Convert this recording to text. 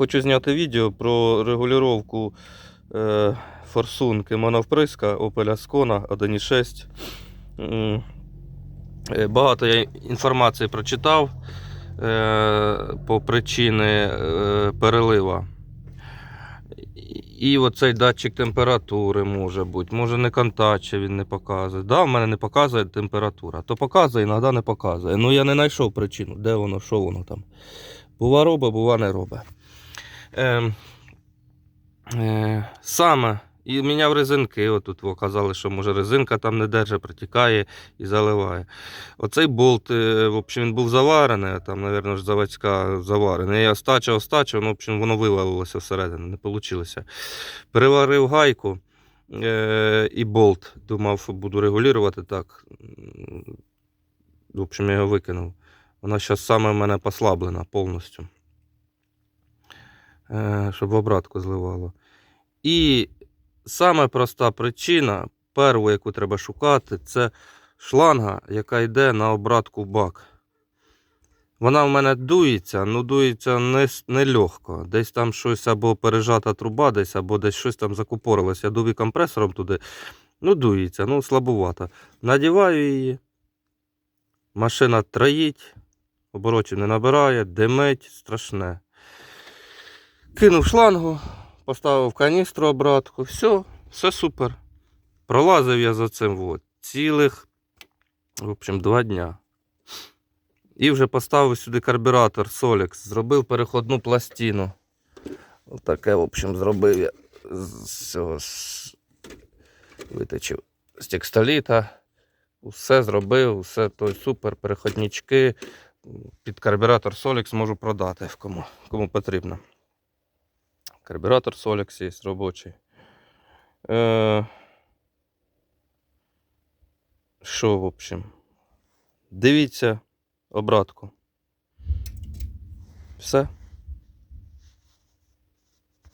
Хочу зняти відео про регулювання е, форсунки моновприска Opel Ascona 1.6. М, е, Багато я інформації прочитав е, по причини е, перелива. І оцей датчик температури може бути. Може не контаче він не показує. Да, в мене не показує температура. То показує, іноді не показує. Ну я не знайшов причину, де воно, що воно там. Бува робить, бува не робить. Е, е, саме і міняв резинки. Отут казали, що може резинка там не держить, протікає і заливає. Оцей болт, е, в общем, він був заварений, там, мабуть, заводська заварений. Я стачав, остачав, ну, в общем, воно вивалилося всередину, не вийшло. Переварив гайку е, і болт. Думав, буду регулювати так. В общем, я його викинув. Вона зараз саме в мене послаблена повністю. Е, щоб в обратку зливало. І саме проста причина, першу, яку треба шукати, це шланга, яка йде на обратку бак. Вона в мене дується, ну дується не, не. Десь там щось або пережата труба, десь, або десь щось там закупорилось. Я дуві компресором туди. Ну, дується, ну слабувато. Надіваю її. Машина троїть, оборотів не набирає, димить, страшне. Кинув шлангу, поставив каністру обратку. Все, все супер. Пролазив я за цим от, цілих, в общем, два дня. І вже поставив сюди карбюратор Solex. Зробив переходну пластину. Отаке, в общем, зробив я з цього з... виточив з текстоліта. Усе зробив, усе той супер, переходнички. Під карбюратор Solex можу продати кому, кому потрібно. Карбюратор Solex є робочий. Е... Що, в общем? Дивіться обратку. Все.